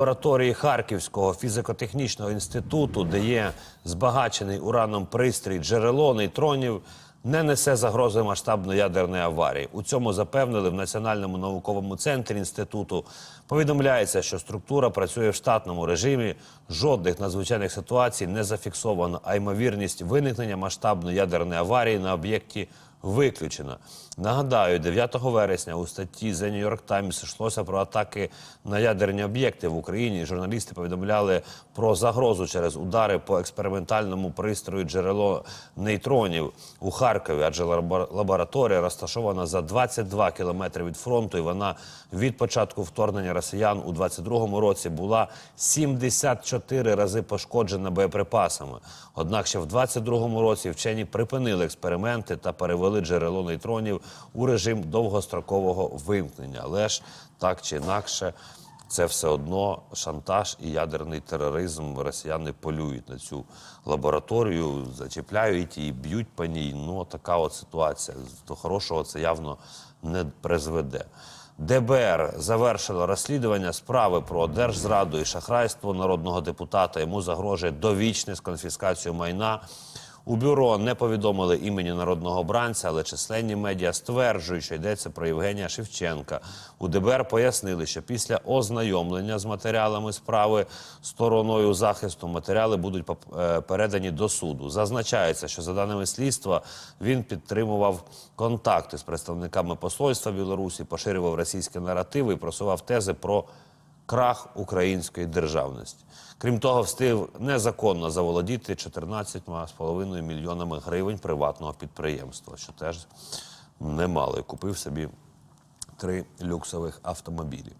лабораторії Харківського фізико-технічного інституту, де є збагачений ураном пристрій джерело нейтронів, не несе загрози масштабної ядерної аварії. У цьому запевнили в Національному науковому центрі інституту. Повідомляється, що структура працює в штатному режимі. Жодних надзвичайних ситуацій не зафіксовано, а ймовірність виникнення масштабної ядерної аварії на об'єкті виключена. Нагадаю, 9 вересня у статті The New York Times йшлося про атаки на ядерні об'єкти в Україні. Журналісти повідомляли про загрозу через удари по експериментальному пристрою джерело нейтронів у Харкові, адже лабор- лабораторія розташована за 22 кілометри від фронту, і вона від початку вторгнення росіян у 22-му році була 74 рази пошкоджена боєприпасами. Однак ще в 22-му році вчені припинили експерименти та перевели джерело нейтронів у режим довгострокового вимкнення. Але ж так чи інакше. Це все одно шантаж і ядерний тероризм. Росіяни полюють на цю лабораторію, зачіпляють її, б'ють по ній. Ну, така от ситуація. До хорошого це явно не призведе. ДБР завершило розслідування справи про держзраду і шахрайство народного депутата. Йому загрожує довічне з конфіскацією майна. У бюро не повідомили імені народного обранця, але численні медіа стверджують, що йдеться про Євгенія Шевченка. У ДБР пояснили, що після ознайомлення з матеріалами справи стороною захисту матеріали будуть е, передані до суду. Зазначається, що за даними слідства він підтримував контакти з представниками посольства Білорусі, поширював російські наративи і просував тези про крах української державності. Крім того, встиг незаконно заволодіти 14,5 мільйонами гривень приватного підприємства, що теж немало. І купив собі три люксових автомобілі.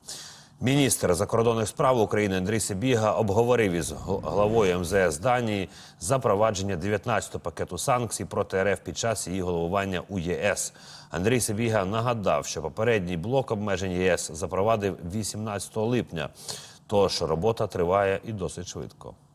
Міністр закордонних справ України Андрій Сибіга обговорив із гл- главою МЗС Данії запровадження 19-го пакету санкцій проти РФ під час її головування у ЄС. Андрій Сибіга нагадав, що попередній блок обмежень ЄС запровадив 18 липня, тож робота триває і досить швидко.